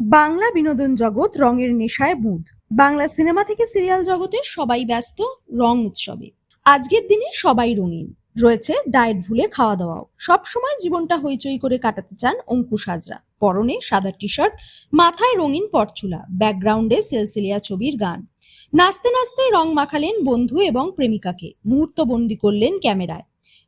বাংলা বিনোদন জগৎ রঙের নেশায় বুঁদ বাংলা সিনেমা থেকে সিরিয়াল জগতে সবাই ব্যস্ত, রং উৎসবে। আজকের দিনে সবাই রঙিন। রয়েছে ডায়েট ভুলে খাওয়া দাওয়াও সবসময় জীবনটা হইচই করে কাটাতে চান অঙ্কুশ হাজরা। পরনে সাদা টি শার্ট মাথায় রঙিন পটচুলা ব্যাকগ্রাউন্ডে সেলসিলিয়া ছবির গান। নাচতে নাচতে রং মাখালেন বন্ধু এবং প্রেমিকাকে। মুহূর্তবন্দি করলেন ক্যামেরায়।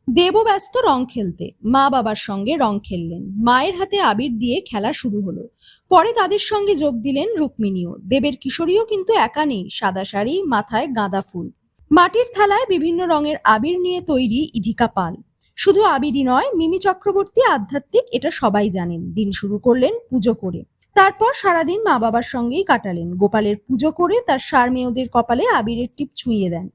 দেবও ব্যস্ত রং খেলতে। মা বাবার সঙ্গে রং খেললেন। মায়ের হাতে আবির দিয়ে খেলা শুরু হলো। পরে তাদের সঙ্গে যোগ দিলেন রুক্মিণীও। দেবের কিশোরীও কিন্তু একা নেই। সাদা শাড়ি, মাথায় গাঁদা ফুল। মাটির থালায় বিভিন্ন রঙের আবির নিয়ে তৈরি ইধিকা পাল। শুধু আবিরই নয়, মিমি চক্রবর্তী আধ্যাত্মিক এটা সবাই জানেন। দিন শুরু করলেন পুজো করে। তারপর সারাদিন মা বাবার সঙ্গেই কাটালেন। গোপালের পুজো করে তার সার মেয়েদের কপালে আবিরের টিপ ছুঁয়ে দেন।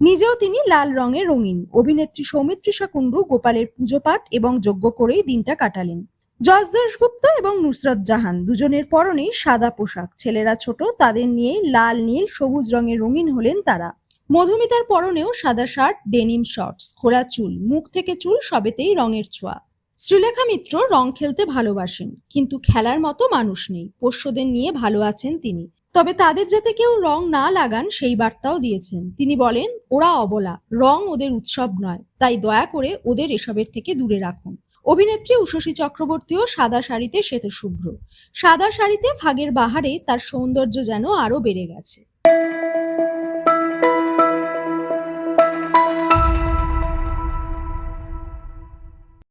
নিজেও তিনি লাল রঙে রঙিন। অভিনেত্রী সৌমিত্রিষা কুণ্ডু গোপালের পুজো পাঠ এবং যজ্ঞ করেই দিনটা কাটালেন। জজ দাশগুপ্ত এবং নুসরত জাহান দুজনের পরনেই সাদা পোশাক। ছেলেরা ছোট, তাদের নিয়ে লাল, নীল, সবুজ রঙে রঙিন হলেন তারা। মধুমিতার পরনেও সাদা শার্ট, ডেনিম শর্টস খোলা চুল, মুখ থেকে চুল সবেতেই রঙের ছোঁয়া। শ্রীলেখা মিত্র রং খেলতে ভালোবাসেন, কিন্তু খেলার মতো মানুষ নেই। পোষ্যদের নিয়ে ভালো আছেন তিনি। তবে তাদের যাতে কেউ রং না লাগান, সেই বার্তাও দিয়েছেন। তিনি বলেন, ওরা অবলা, রং ওদের উৎসব নয়, তাই দয়া করে ওদের এসবের থেকে দূরে রাখুন। অভিনেত্রী উষসী চক্রবর্তীও সাদা শাড়িতে শ্বেতশুভ্র। সাদা শাড়িতে ফাগের বাহারে তার সৌন্দর্য যেন আরও বেড়ে গেছে।